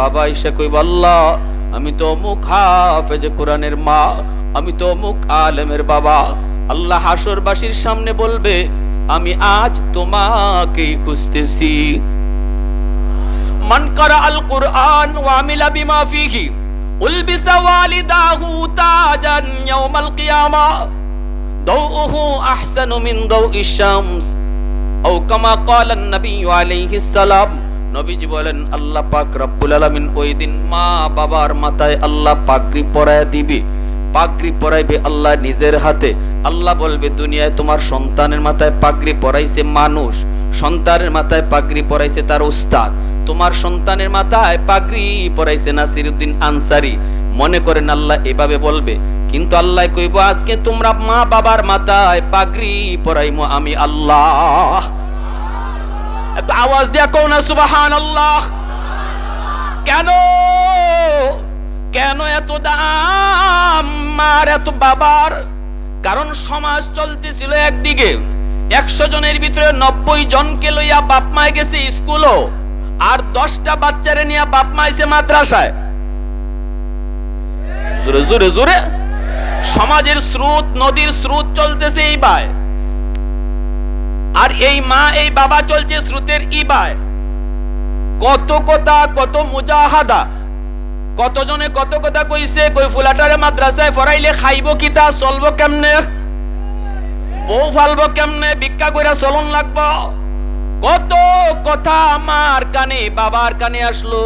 বাবা এসে কইব, আল্লাহ, আমি তো অমুক হাফেজ কোরআনের মা, আমি তো অমুক আলেমের বাবা। আল্লাহ হাসরবাসীর সামনে বলবে, আমি আজ তোমাকেই খুঁজতেছি। মান করা আল কুরআন ওয়া আমিলা বিমা ফিহি, উলবিসা ওয়ালিদাহু তাজান ইয়াউমাল কিয়ামা, দাউহু আহসানু মিন দাউইশ শামস, আও কামা ক্বালা নবী আলাইহিস সালাম। নবীজি বলেন, আল্লাহ পাক রব্বুল আলামিন ওই দিন মা বাবার মাথায় আল্লাহ পাগড়ি পরায় দিবে। পাগড়ি পরাইবে আল্লাহ নিজের হাতে। আল্লাহ বলবে, দুনিয়ায় তোমার সন্তানের মাথায় পাগড়ি পরাইছে মানুষ, সন্তানের মাথায় পাগড়ি পরাইছে তার উস্তাদ। তোমার সন্তানের মাথায় পাগড়ি পরাইছে নাসিরউদ্দিন আনসারি। মনে করেন আল্লাহ এভাবে বলবে। কিন্তু আল্লাহ কইব, আজকে তোমরা মা বাবার মাথায় পাগড়ি পরাইমো আমি আল্লাহ। আওয়াজ দিয়া কও না সুবাহান আল্লাহ কেন? কেন এত দাম মার এত বাবার? কারণ সমাজ চলতেছিল একদিকে। একশো জনের ভিতরে নব্বই জনকে লইয়া বাপ মায় গেছে স্কুলও, আর দশটা বাচ্চারে নিয়ে বাপ মাইছে মাদ্রাসায়। জোরে জোরে জোরে। সমাজের স্রোত, নদীর স্রোত চলতেছে এই বায় আর এই মা, এই বাবা চলছে স্রোতের ইবায়। কত কথা, কত মুজাহাদা। কতজনে কত কথা কইছে, কই ফুলাটারে মাদ্রাসায় ফরাইলে খাইব কিতা চলবো কেমনে? বউ ফালবো কেমনে? ভিক্ষা কইরা চলন লাগবো? কত কথা আমার কানে, বাবার কানে আসলো।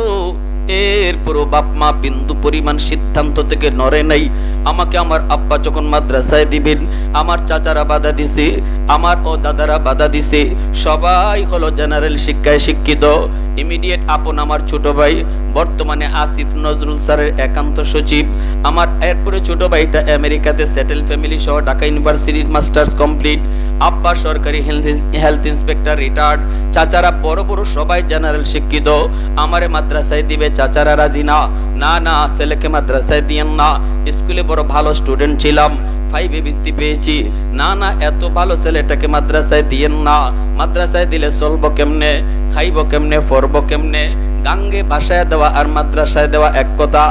এরপরও বাপ মা বিন্দু পরিমাণ সিদ্ধান্ত থেকে নড়ে নাই। আমাকে আমার আব্বা যখন মাদ্রাসায় দিবেন, আমার চাচারা বাধা দিছে, আমার ও দাদারা বাধা দিছে। সবাই হলো জেনারেল শিক্ষায় শিক্ষিত। ইমিডিয়েট আপন আমার ছোট ভাই, বর্তমানে আসিফ নজরুল স্যারের একান্ত সচিব। আমার এরপরে ছোট ভাইটা আমেরিকাতে সেটেল ফ্যামিলি সহ ঢাকা ইউনিভার্সিটির মাস্টার্স কমপ্লিট। আব্বা সরকারি হেলথ ইন্সপেক্টর রিটায়ার্ড। চাচারা বড় বড় সবাই জেনারেল শিক্ষিত। আমারে মাদ্রাসায় দিবে চাচারা রাজি না। না না, ছেলেকে মাদ্রাসায় দিয়েন না। স্কুলে বড় ভালো স্টুডেন্ট ছিলাম ফাইভে বৃত্তি পেয়েছি। না না, এত ভালো ছেলেটাকে মাদ্রাসায় দিয়েন না। মাদ্রাসায় দিলে চলবো কেমনে, খাইব কেমনে, ফরবো কেমনে? গাঙ্গে বাসায় দেওয়া আর মাদ্রাসায় দেওয়া এক কথা।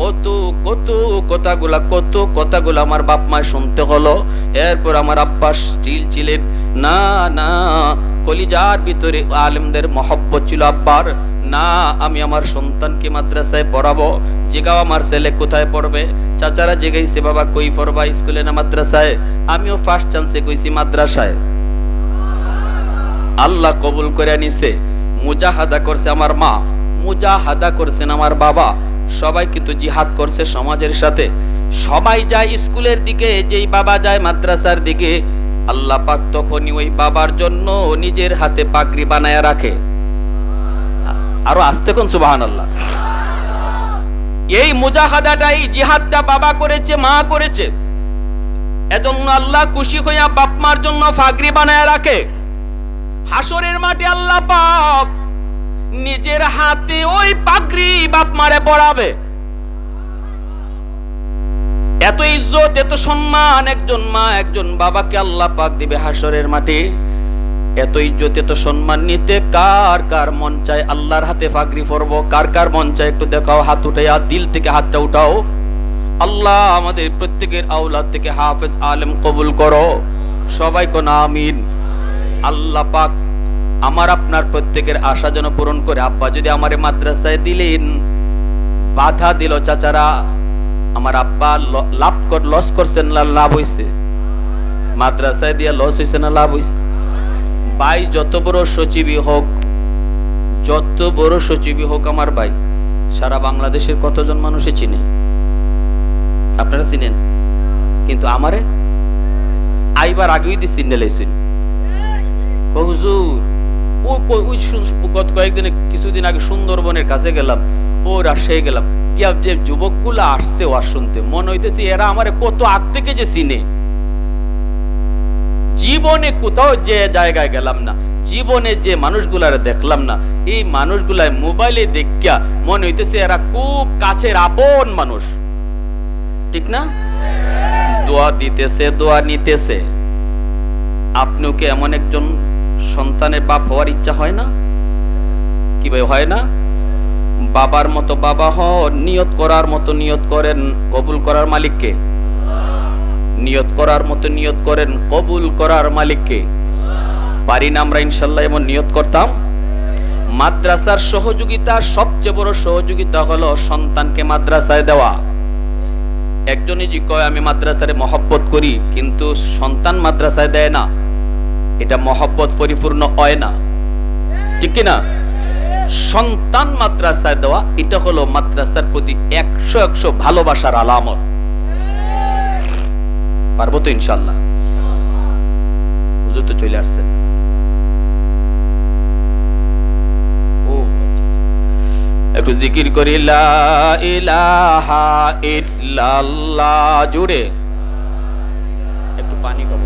কত কত কথাগুলা, কত কথাগুলো আমার বাপ মা শুনতে হলো। এরপর আমার আব্বা স্টিল ছিলেন। না না, কলিজার ভিতরে আলেমদের মহব্বত ছিল আব্বার। না, আমি আমার সন্তানকে মাদ্রাসায় পড়াবো। জেগাও আমার ছেলে কোথায় পড়বে? চাচারা জেগাইছে, বাবা কই পড়বা স্কুলে না মাদ্রাসায়? আমিও ফার্স্ট চান্সে কইছি মাদ্রাসায়। আল্লাহ কবুল করে নিছে। মুজাহাদা করছে আমার মা। মুজাহাদা করছেন আমার বাবা। সবাই কিন্তু জিহাদ করছে সমাজের সাথে। সবাই যায় স্কুলের দিকে, যেই বাবা যায় মাদ্রাসার দিকে। আল্লাহ পাক তখনই ওই বাবার জন্য নিজের হাতে পাগড়ি বানায় রাখে। আরও আসতে কোন সুবাহান আল্লাহ এই মুজাহাদাটাই জিহাদটা বাবা করেছে, মা করেছে। এজন্য আল্লাহ খুশি হইয়া বাপ মার জন্য ফাগরি বানায় রাখে। হাসরের মাঠে আল্লাহ পাক নিজের হাতে ওই পাগড়ি বাপ মারে পড়াবে এত ইজ্জত, এত সম্মান, একজন মা, একজন বাবাকে আল্লাহ পাক দিবে হাসরের মাটি। এত ইজ্জত, এত সম্মান নিতে কার কার মন চায় আল্লাহর হাতে পাগড়ি পরবো? কার কার মন চায় একটু দেখাও, হাত উঠাইয়া, দিল থেকে হাতটা উঠাও। আল্লাহ আমাদের প্রত্যেকের আওলাদ থেকে হাফেজ আলেম কবুল করো। সবাই কোন আমিন? আল্লাহ পাক আমার আপনার প্রত্যেকের আশা যেন পূরণ করে। আব্বা যদি আমারে মাদ্রাসায় দিলেন, বাধা দিল চাচারা। আমার আব্বা লাভ কর লস করছেন না, লাভ হইছে। মাদ্রাসায় দিয়া লস হইছে না, লাভ হইছে? ভাই, যত বড় সচিবই হোক, যত বড় সচিবই হোক আমার ভাই, সারা বাংলাদেশের কতজন মানুষই চিনে? আপনারা চিনেন? কিন্তু আমারে আইবার আগেই দিয়ে চিনে লাইছেন ও হুজুর ওই গত কয়েকদিনে কিছুদিন আগে সুন্দরবনের কাছে গেলাম। ও রাজশাহী গেলাম। কি যে যুবকগুলো আসছে ওয়াজ শুনতে। মনে হইতেছে এরা আমারে কত আগ থেকে যে চিনে। জীবনে কোথাও যে জায়গায় গেলাম না। জীবনে যে মানুষগুলার দেখলাম না। এই মানুষগুলাই মোবাইলে দেখিয়া মনে হইতেছে এরা খুব কাছের আপন মানুষ। ঠিক না? দোয়া দিতেছে, দোয়া নিতেছে। আপনিও কি এমন একজন সন্তানের বাপ হওয়ার ইচ্ছা হয় না? কি ভাই, হয় না? বাবার মতো বাবা হন নিয়ত করার মতো নিয়ত করেন, কবুল করার মালিককে নিয়ত করার মতো নিয়ত করেন, কবুল করার মালিককে পারি না আমরা ইনশাল্লাহ এমন নিয়ত করতাম? মাদ্রাসার সহযোগিতা, সবচেয়ে বড় সহযোগিতা হলো সন্তানকে মাদ্রাসায় দেওয়া। একজনই জি কয়, আমি মাদ্রাসারে মহব্বত করি, কিন্তু সন্তান মাদ্রাসায় দেয় না। এটা মহব্বত পরিপূর্ণ হয় না। ঠিক কি না সন্তান মাদ্রাসায় দেওয়া, এটা হলো মাদ্রাসার প্রতি একশো একশো ভালোবাসার আলামত। পারব তো ইনশাল্লাহ তো চলে আসছেন ও, একটু জিকির করি ইলাহা ইল্লাল্লাহ, জুড়ে। একটু পানি খাব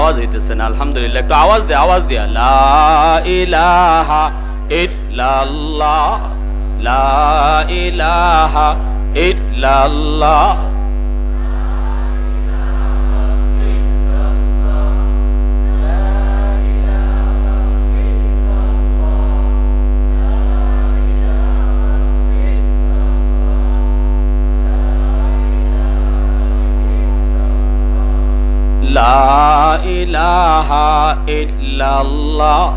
আওয়াজ হইতেছে না, আলহামদুলিল্লাহ, একটু আওয়াজ দে, আওয়াজ দিয়া লা ইলাহা ইল্লাল্লাহ, লা ইলাহা ইল্লাল্লাহ। লা ইলাহা ইল্লাল্লাহ।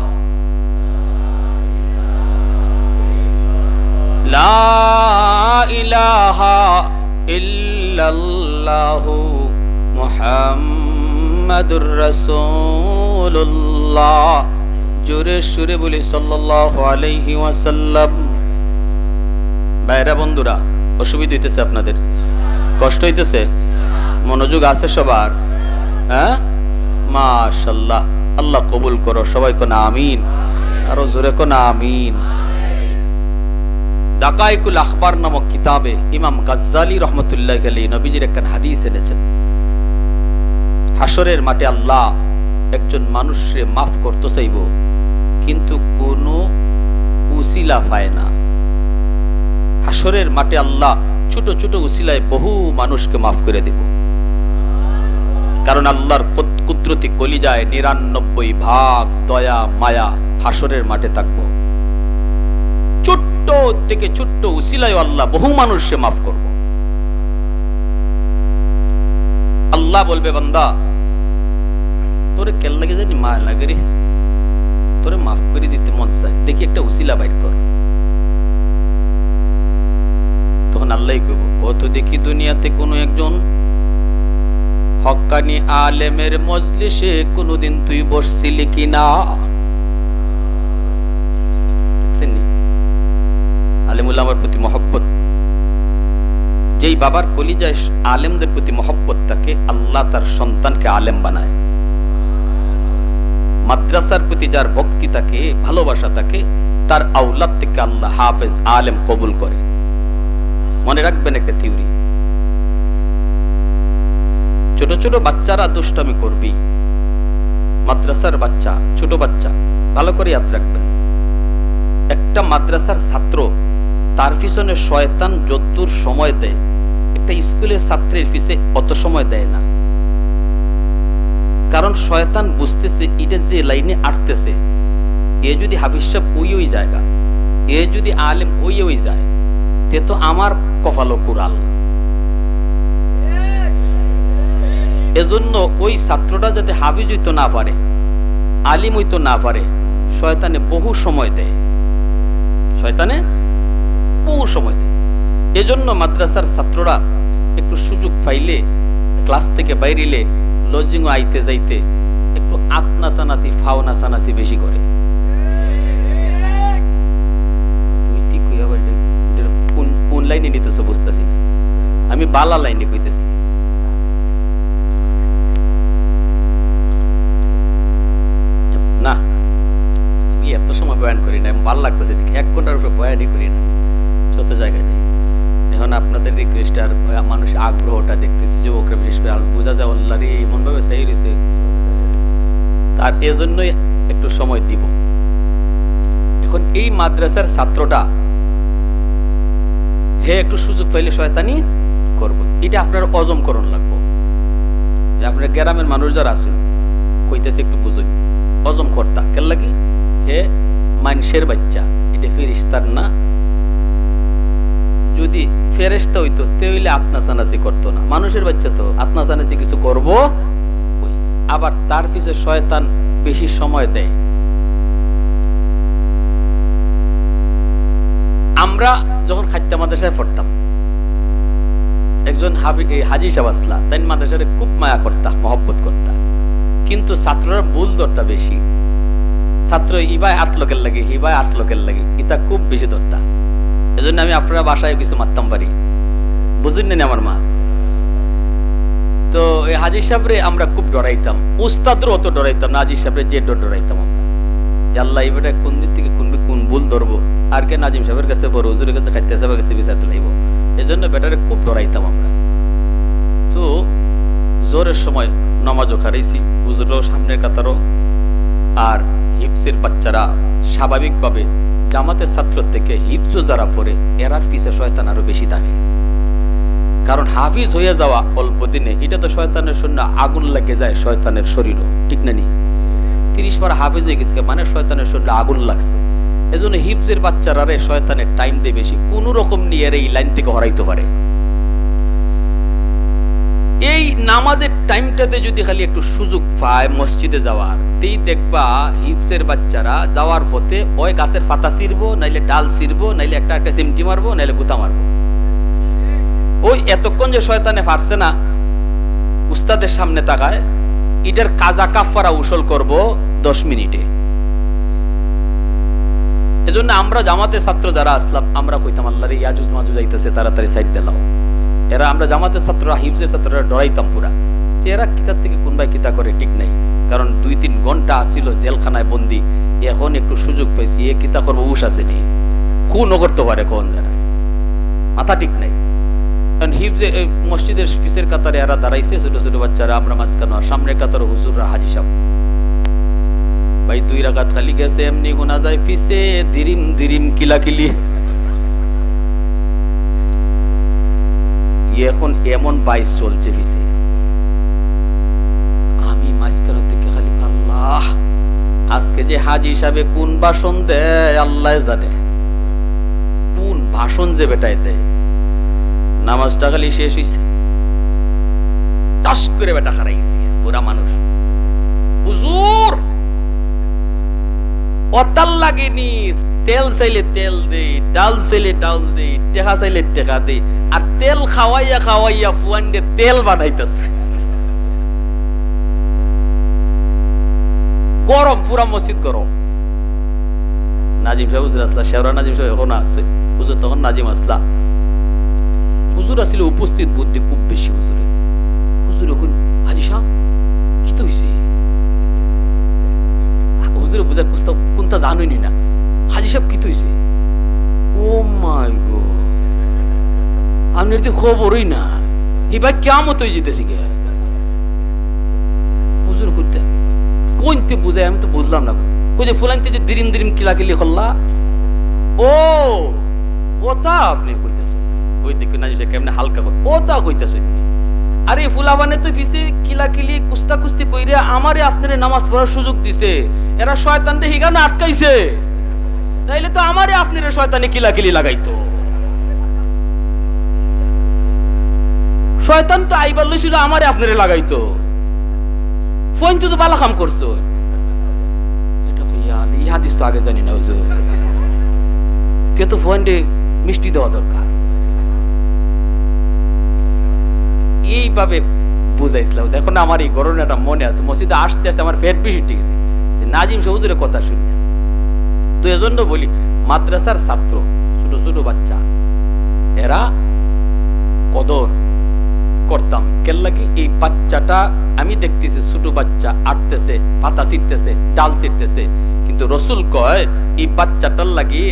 লা ইলাহা ইল্লাল্লাহু মুহাম্মাদুর রাসূলুল্লাহ। জোরে সুরে বলি সাল্লাল্লাহু আলাইহি ওয়াসাল্লাম। বাইরা বন্ধুরা, অসুবিধা হইতেছে আপনাদের। কষ্ট হইতেছে। মনোযোগ আছে সবার। হ্যাঁ? মাশাল্লাহ। আল্লাহ কবুল করো, সবাই আমিন? আরও জোরে আমিন? আখবার নামক কিতাবে ইমাম গাজ্জালি রহমতুল্লাহ নবীজির একখান হাদিস এনেছেন। হাসরের মাঠে আল্লাহ একজন মানুষকে মাফ করতে চাইব, কিন্তু কোনো উসিলা পায় না। হাসরের মাঠে আল্লাহ ছোট ছোট উসিলায় বহু মানুষকে মাফ করে দেব। কারণ আল্লাহর কুদ- কুদরতি কলিজায় নিরানব্বই ভাগ দয়া, মায়া হাসরের মাঠে থাকব। ছোট্ট থেকে ছোট্ট উসিলায় আল্লাহ বহু মানুষকে মাফ করব। আল্লাহ বলবে, বান্দা, তোরে কেল লাগে জানি মা লাগে রে। তোরে মাফ করে দিতে মন চায়। দেখি একটা উসিলা বাইর কর। তখন আল্লাহ কইব কত দেখি দুনিয়াতে কোনো একজন হক্কানি আলেমের মজলিসে কোনোদিন তুই বসছিলি কিনা আমার প্রতি মহব্বত। যেই বাবার কলিজায় আলেমদের প্রতি মহব্বত আল্লাহ তার সন্তানকে আলেম বানায়। মাদ্রাসার প্রতি যার ভক্তি থাকে, ভালোবাসা থাকে, তার আউলাদ থেকে আল্লাহ হাফেজ আলেম কবুল করে। মনে রাখবেন একটা থিওরি। ছোট ছোট বাচ্চারা দুষ্টামি করবি। মাদ্রাসার বাচ্চা, ছোট বাচ্চা, ভালো করে ইয়াদ রাখবেন একটা মাদ্রাসার ছাত্র, তার পিছনে শয়তান যদ্দূর সময় দেয়। একটা স্কুলের ছাত্রের পিছে অত সময় দেয় না। কারণ শয়তান বুঝতেছে, এটা যে লাইনে আটতেছে, এ যদি হাফিজ সাহেব ওই ওই জায়গা, এ যদি আলেম ওই ওই যায়, তে তো আমার কপালো কুরাল এজন্য ওই ছাত্রটা যাতে হাফিজ হইতে না পারে, আলিম হইতে না পারে, শয়তানে বহু সময় দেয়। শয়তানে বহু সময় দেয়। এজন্য মাদ্রাসার ছাত্ররা একটু সুযোগ পাইলে, ক্লাস থেকে বাইরিলে লজিংও আইতে যাইতে একটু আত নাচানাচি ফাও নাচানাচি বেশি করে কোন লাইনে নিতেছো বুঝতেছি আমি বালা লাইনে কইতেছি। ভালো লাগতেছে এক ঘণ্টার উপরে বয়ানই করি না। যত জায়গায় যাই। এখন আপনাদের রিকোয়েস্ট আর মানুষ আগ্রহটা দেখতেছি, যুবকরা বিশেষ করে। আর বোঝা যায় আল্লাহ রে এমন ভাবে সেই রয়েছে। তার এজন্যই একটু সময় দিব। এখন এই মাদ্রাসার ছাত্রটা, হে একটু সুযোগ পাইলে শয়তানি করব। এটা আপনার অজম করণ লাগবো। আপনার গ্রামের মানুষ যারা আসুন কইতেছে একটু বুঝুন। অজম কর্তা। কেন লাগি? হে মানুষের বাচ্চা, এটা ফেরিস্তার না। যদি ফেরেস্তা হইতো তে হইলে আপনা সানাসি করতো না। মানুষের বাচ্চা তো আপনা সানাসি কিছু করব আবার তার পিছে শয়তান বেশি সময় দেয়। আমরা যখন খাদ্য মাদ্রাসায় পড়তাম, একজন হাজি সাহেব আসলা, তাই মাদ্রাসারে খুব মায়া করতা মহব্বত করতা কিন্তু ছাত্ররা ভুল ধরতা বেশি। ছাত্র ইবাই আট লোকের লাগে হিবাই আট লোকের লাগে। ইতা খুব বেশি ধরতা এজন্য আমি আপনারা বাসায় কিছু মারতাম পারি। বুঝলেন না আমার মা। তো এই হাজি সাহেবরে আমরা খুব ডরাইতাম। উস্তাদরও অত ডরাইতাম না হাজি সাহেবরে যে ডর ডরাইতাম যে আল্লাহ, এই কোন দিক থেকে কোন কোন ভুল ধরবো? আর কে নাজিম সাহেবের কাছে বড় হুজুরের কাছে খাইতে সাহেবের কাছে বিচারতে লাগবো এই জন্য বেটারে খুব ডরাইতাম আমরা। তো জোরের সময় নামাজও খারাইছি হুজুরও সামনের কাতারও। আর হিপসের বাচ্চারা স্বাভাবিকভাবে জামাতের ছাত্র থেকে হিপসও যারা পড়ে, এরার পিছে শয়তান আরও বেশি থাকে কারণ হাফিজ হয়ে যাওয়া অল্প দিনে, এটা তো শয়তানের শূন্য, আগুন লেগে যায় শয়তানের শরীরও, ঠিক না নি? তিরিশ বার হাফিজ হয়ে গেছে মানে শয়তানের শরীরে আগুন লাগছে। এজন্য হিপসের বাচ্চারা রে শয়তানের টাইম দেয় বেশি, কোন রকম নিয়ে এর এই লাইন থেকে হরাইতে পারে। এই নামাজের টাইমটাতে যদি খালি একটু সুযোগ পায় মসজিদে যাওয়ার, তেই দেখবা হিপসের বাচ্চারা যাওয়ার পথে ওই গাছের পাতা ছিড়বো, নাইলে ডাল ছিড়বো, নাইলে একটা একটা চিমটি মারবো, নাইলে গুতা মারবো। ওই এতক্ষণ যে শয়তানে পারছে না, উস্তাদের সামনে তাকায়, ইটার কাজা কাফারা উসল করব দশ মিনিটে। এজন্য আমরা জামাতের ছাত্র যারা আসলাম, আমরা কইতাম আল্লাহ ইয়াজুজ মাজুজ আইতেছে, তাড়াতাড়ি সাইড দিলাও এরা আমরা জামাতের ছাত্ররা, হিফজের ছাত্ররা ডরাইতাম পুরা। যে এরা কিতার থেকে কোনবাই কিতা করে ঠিক নাই। কারণ দুই তিন ঘণ্টা আসিল জেলখানায় বন্দি। এখন একটু সুযোগ পাইছি, এ কিতা করব, উস আসেনি খুনও করতে পারে কোন যারা মাথা ঠিক নাই। কারণ হিফজে মসজিদের ফিসের কাতারে এরা দাঁড়াইছে, ছোট ছোট বাচ্চারা, আমরা মাঝখানে। আর সামনের কাতারে হুজুররা হাজি সাহেব ভাই, দুই রাকাত খালি গেছে, এমনি গোনা যায়, ফিসে দিরিম দিরিম কিলাকিলি। এখন এমন বাইস চলছে ফিসে আমি মাঝখানে থেকে খালি আল্লাহ, আজকে যে হাজি হিসাবে কোন ভাষণ দেয় আল্লাহ জানে। কোন ভাষণ যে বেটায় দেয়। নামাজটা খালি শেষ হইছে। টাস করে বেটা হারাই গেছে পুরা মানুষ। হুজুর, অতাল লাগেনি। তেল চাইলে তেল দেই, ডাল চাইলে ডাল দেই টেকা চাইলে টেকা দেই। আর তেল খাওয়াইয়া খাওয়াইয়া ফুয়ান দিয়ে তেল বানাইতেছে। গরম, পুরা মসজিদ গরম। নাজিম সাহেব হুজুর আসলা, শেওরা নাজিম সাহেব এখন আছে। হুজুর তখন নাজিম আসলা। হুজুর আসলে উপস্থিত বুদ্ধি খুব বেশি হুজুরের হুজুর এখন, হাজি সাহেব, কি তো হয়েছে হুজুরে বুঝা কুস্তা কোনটা জানুনি না। হাজি সাহেব কি তো হয়েছে ও মাই গো আপনার তো খবরই না এবার কেমন হয়ে যেতেছি কে হুজুর করতে। কোনতে বুঝায় আমি তো বুঝলাম না। কই যে ফুলানতে যে দিরিম দিরিম কিলাকিলি করলা? ও ওটা আপনি কইতেছেন। ওই দিকে না যে কেমনে হালকা ওটা কইতেছেন। আরে ফুলাবানে তো ফিসে কিলাকিলি কুস্তা কুস্তি কইরে আমারে আপনারে নামাজ পড়ার সুযোগ দিছে। এরা শয়তানরে হিগানে আটকাইছে। তাইলে তো আমারে আপনারে শয়তানে কিলাকিলি লাগাইতো। শয়তান তো আইবার লইছিল, আমারে আপনারে লাগাইতো। ফোন তো বালা কাম করছ। এটা এই হাদিস তো আগে জানি না হুজুর। কে তো ফোন ডে মিষ্টি দেওয়া দরকার। এইভাবে বুঝাইছিলাম না, আমার এই ঘটনাটা মনে আছে, মসজিদে আসতে আসতে আমার পেট বেশি ঠিক আছে নাজিম সবুজের কথা শুনি। তো এজন্য বলি, মাদ্রাসার ছাত্র, ছোট ছোট বাচ্চা, এরা কদর করতাম। কেল্লাকি এই বাচ্চাটা আমি দেখতেছি, ছোট বাচ্চা আটতেছে, পাতা ছিটতেছে, ডাল ছিটতেছে। কিন্তু রসুল কয়, এই বাচ্চাটার লাগি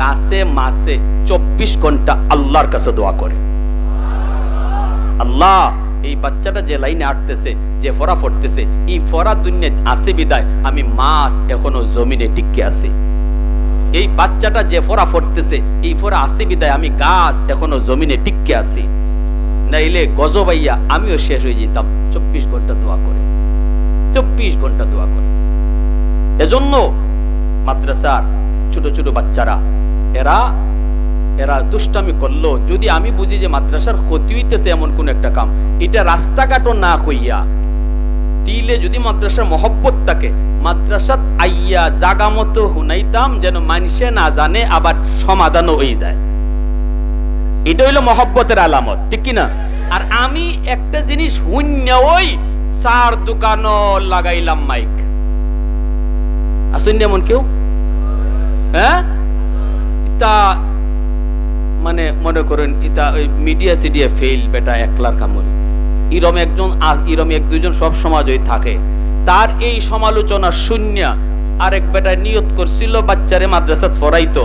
গাছে মাসে চব্বিশ ঘণ্টা আল্লাহর কাছে দোয়া করে। আল্লাহ, এই বাচ্চাটা যে লাইনে আটতেছে, যে ফরা ফরতেছে এই ফরা দুনিয়া আছে বিদায়, আমি মাছ এখনও জমিনে টিকে আছি। এই বাচ্চাটা যে ফোরা ফরতেছে এই ফোরা আছে বিদায়, আমি গাছ এখনও জমিনে টিককে আছি। নাইলে গজবাইয়া আমিও শেষ হয়ে যেতাম। চব্বিশ ঘণ্টা দোয়া করে। চব্বিশ ঘণ্টা দোয়া করে। এজন্য মাদ্রাসার ছোট ছোট বাচ্চারা, এরা এরা দুষ্টামি করল। যদি আমি বুঝি যে মাদ্রাসার ক্ষতি হইতেছে এমন কোন একটা কাম, এটা রাস্তাঘাটও না হইয়া দিলে যদি মাদ্রাসার মহব্বত থাকে মাদ্রাসাত আইয়া জাগা মতো হুনাইতাম যেন মানুষে না জানে, আবার সমাধানও হয়ে যায়। এটা হইল মহব্বতের আলামত, ঠিক কিনা? আর আমি একটা জিনিস শূন্য ওই সার দোকানও লাগাইলাম মাইক। আসেন এমন কেউ? হ্যাঁ? তা মানে মনে করেন, ইতা ওই মিডিয়া সিডিয়া ফেল বেটা, একলার কামড়। ইরম একজন ইরম এক দুজন সব সমাজই থাকে। তার এই সমালোচনা শূন্য। আরেক বেটা নিয়ত করছিল, বাচ্চারে মাদ্রাসাত ফরাইতো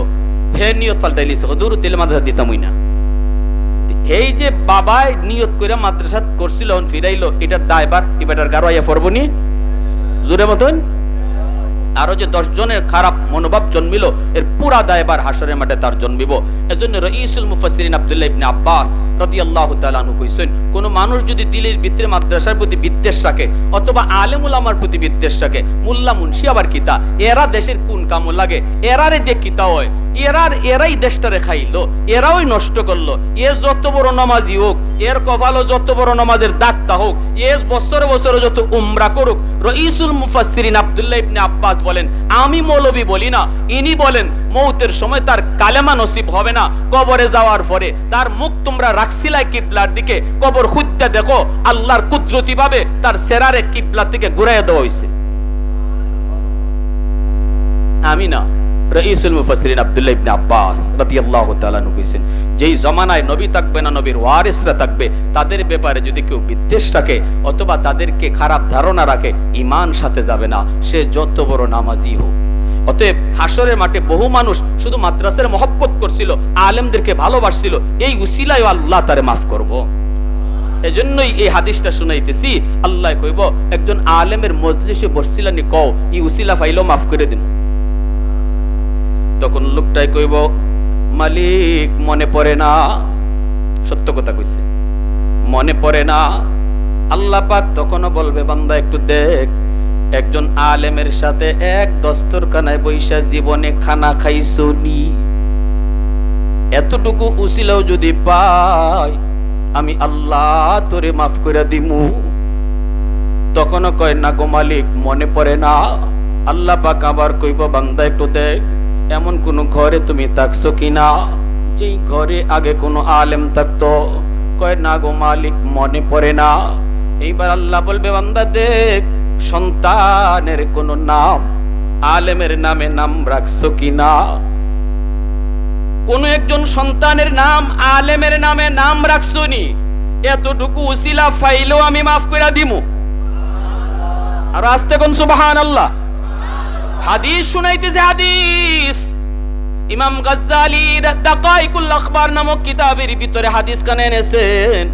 হে নিয়ত পাল্টাইলিছে হদুর তেলে মাদ্রাসা দিতামই না। এই যে বাবাই নিয়ত করে মাদ্রাসাত করছিল ফিরাইলো এটার দায়বার, এ বেটার গারো আইয়া পড়বনি জোরে মতন আরও যে দশ জনের খারাপ মনোভাব জন্মিল, এর পুরা দায়বার হাসরের মাঠে তার জন্মিব। এজন্য রঈসুল মুফাসসিরিন আব্দুল্লাহ ইবনে আব্বাস মানুষ যদি দিলের ভিতরে মাদ্রাসার প্রতি বিদ্বেষ রাখে অথবা প্রতি বিদ্বেষ রাখে মুন্সি আবার কিতা এরা দেশের কোন লাগে? কিতা হয়? এরার, এরাই নষ্ট করল। এ যত বড় নামাজি হোক, এর কপালও যত বড় নামাজের দাগটা হোক, এ বছরে বছরে যত উমরা করুক রঈসুল মুফাসসিরিন আব্দুল্লাহ ইবনে আব্বাস বলেন, আমি মৌলবী বলি না, ইনি বলেন মৌতের সময় তার কালেমা নসিব হবে না। কবরে যাওয়ার পরে তার মুখ তোমরা রাখছিলাই কিবলার দিকে। কবর খুঁজতে দেখো, আল্লাহর কুদরতি ভাবে তার সেরারে কিবলার দিকে ঘুরাইয়া দেওয়া হয়েছে আমি না আব্দুল্লাহ ইবনে আব্বাস রাদিয়াল্লাহু তাআলা যেই জমানায় নবী থাকবে না, নবীর ওয়ারিসরা থাকবে, তাদের ব্যাপারে যদি কেউ বিদ্বেষ রাখে অথবা তাদেরকে খারাপ ধারণা রাখে, ঈমান সাথে যাবে না। সে যত বড় নামাজি হোক। অতএব হাসরের মাঠে বহু মানুষ শুধু মাদ্রাসার মহব্বত করছিল, আলেমদেরকে ভালোবাসছিল। এই উসিলায় আল্লাহ তারে মাফ করব। এজন্যই এই হাদিসটা শুনাইতেছি। আল্লাহ কইব, একজন আলেমের মজলিসে বসছিলানি কও ই উসিলা ফাইলো মাফ করে দিন। তখন লোকটাই কইব, মালিক, মনে পড়ে না। সত্য কথা কইছে। মনে পড়ে না। আল্লাহ পাক তখনও বলবে, বান্দা, একটু দেখ। একজন আলেমের সাথে এক দস্তরখানায় বৈশা জীবনে খানা খাইছো নি এতটুকু উসিলাও যদি পাই, আমি আল্লাহ তোরে মাফ করে দিমু। তখনও কয়, না গো মালিক, মনে পড়ে না। আল্লাহ পাক আবার কইব, বান্দা, একটু দেখ, এমন কোন ঘরে তুমি থাকছো কিনা? যেই ঘরে আগে কোনো আলেম থাকতো। কয়, না গো মালিক, মনে পড়ে না। এইবার আল্লাহ বলবে, বান্দা, দেখ সন্তানের কোন নাম, আলেমের নামে নাম রাখছো কিনা কোন একজন সন্তানের নাম, আলেমের নামে নাম রাখছনি এতটুকু উসিলা ফাইলেও আমি মাফ করে দিমু। আর আসতে কোন সুবাহান আল্লাহ হাদিস শুনাইতেছে হাদিস, ইমাম গাজ্জালি দাকাইকুল আখবার নামক কিতাবের ভিতরে হাদিস কানে এনেছেন।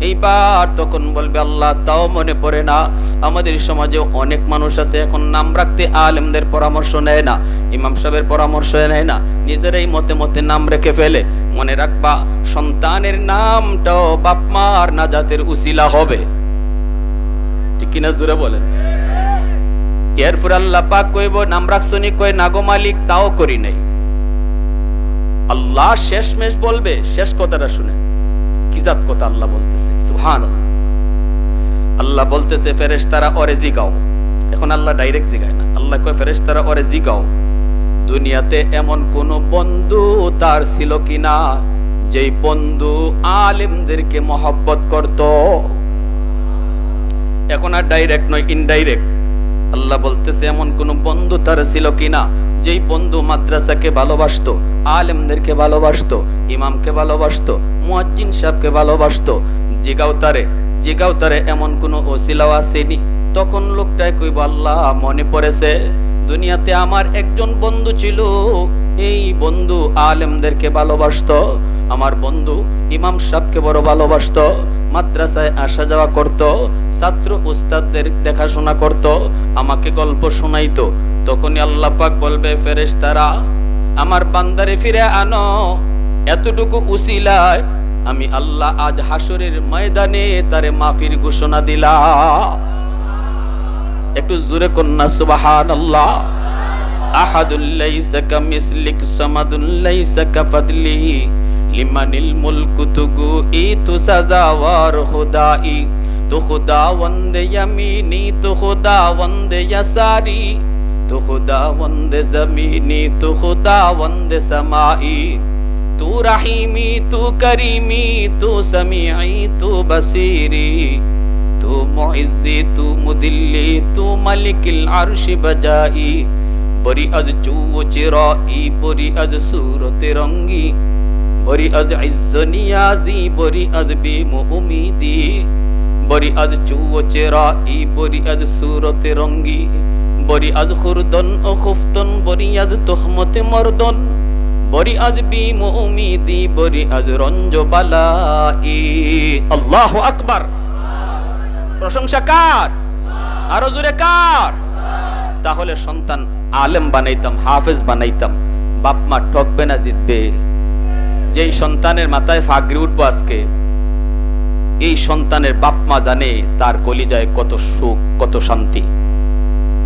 এইবার তখন বলবে আল্লাহ, তাও মনে পড়ে না। আমাদের সমাজে অনেক মানুষ আছে, এখন নাম রাখতে আলেমদের পরামর্শ নেয় না, ইমাম সাহেবের পরামর্শ নেয় না, নিজেরাই মতে মতে নাম রেখে ফেলে। মনে রাখবা, সন্তানের নামটাও বাপ মার নাজাতের উসিলা হবে। ঠিক কিনা জুড়ে বলেন? এরপর আল্লাহ পাক কইব, নাম রাখছনি কই নাগো মালিক, তাও করি নাই। আল্লাহ শেষমেশ বলবে, শেষ কথাটা শুনে। কি জাত কথা আল্লাহ বলতেছে? সুহান আল্লাহ বলতেছে, ফেরেশতারা ওরে জিগাও। এখন আল্লাহ ডাইরেক্ট জিগায় না। আল্লাহ কয়, ফেরেশতারা ওরে জিগাও। দুনিয়াতে এমন কোন বন্ধু তার ছিল কিনা, যেই বন্ধু আলেমদেরকে মহব্বত করত? এখন আর ডাইরেক্ট নয় ইনডাইরেক্ট আল্লাহ বলতেছে, এমন কোন বন্ধু তার ছিল কিনা যেই বন্ধু মাদ্রাসাকে ভালোবাসতো, আলেমদেরকে ভালোবাসতো, ইমামকে ভালোবাসতো, মুয়াজ্জিন সাহেবকে ভালোবাসতো, জিগাও তারে জিগাও তারে এমন কোনো ওসিলাও আসেনি। তখন লোকটাই কইব, আল্লাহ, মনে পড়েছে, দুনিয়াতে আমার একজন বন্ধু ছিল। এই বন্ধু আলেমদেরকে ভালোবাসতো, আমার বন্ধু ইমাম সাহেবকে বড় ভালোবাসতো, মাদ্রাসায় আসা যাওয়া করত, ছাত্র উস্তাদদের দেখাশোনা করত, আমাকে গল্প শোনাইতো। তখনই আল্লাহ পাক বলবে, ফেরেশতারা, আমার বান্দারে ফিরে আনো। এতটুকু উসিলায় আমি আল্লাহ আজ হাসরের ময়দানে তারে মাফির ঘোষণা দিলাম। একটু জোরে কন্যা সুবাহান আল্লাহ আহাদুল লাইসা কামিসলিক সামাদুল লাইসা কাফাদলি লিমানিল মুলকু তুগু ই তু তু তু খুদাওয়ান্দে জমিনি, তু খুদাওয়ান্দে সামাই। তু রহিমি, তু করিমি, তু সমিঈ তু বসিরি। তু মুইজ্জি, তু মুদিল্লি, তু মালিকিল আরশি বজাই। বরি আজ চুও চিরাই বরি আজ সুরতে রঙ্গি। বরি আজ ইজ্জ নিয়াজি, বরি আজ বিমু উমিদি। বরি আজ চুও চিরাই বরি আজ সুরতে রঙ্গি। বরি আজ খুরদন ও খুফতন, বরি আজ তোহমতে মর্দন। বরি আজ বিমু উমিদি, বরি আজ রঞ্জ বালাই আল্লাহু আকবার। প্রশংসা কার? আরও জোরে কার? তাহলে সন্তান আলেম বানাইতাম, হাফেজ বানাইতাম, বাপ মা ঠকবে না জিতবে। যেই সন্তানের মাথায় ফাগরি উঠবো আজকে, এই সন্তানের বাপ মা জানে তার কলিজায় কত সুখ, কত শান্তি।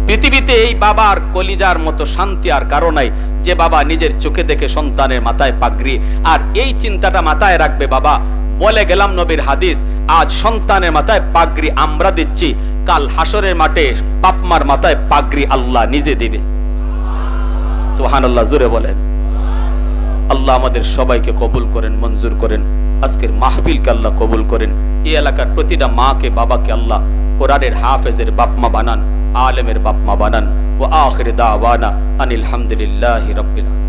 পৃথিবীতে এই বাবার কলিজার মতো শান্তি আর কারও নাই। যে বাবা নিজের চোখে দেখে সন্তানের মাথায় পাগড়ি, আর এই চিন্তাটা মাথায় রাখবে বাবা। বলে গেলাম নবীর হাদিস, আজ সন্তানের মাথায় পাগড়ি আমরা দিচ্ছি, কাল হাসরের মাঠে বাপমার মাথায় পাগড়ি আল্লাহ নিজে দিবে। সুহান আল্লাহ জুড়ে বলেন। আল্লাহ আমাদের সবাইকে কবুল করেন, মঞ্জুর করেন। আজকের মাহফিলকে আল্লাহ কবুল করেন। এই এলাকার প্রতিটা মাকে, বাবাকে আল্লাহ কোরআনের হাফেজের বাপমা বানান। আলেমের বাপমা বানান ও আখির দাওয়ানা আনিল হামদুলিল্লাহি রাব্বিল আলামিন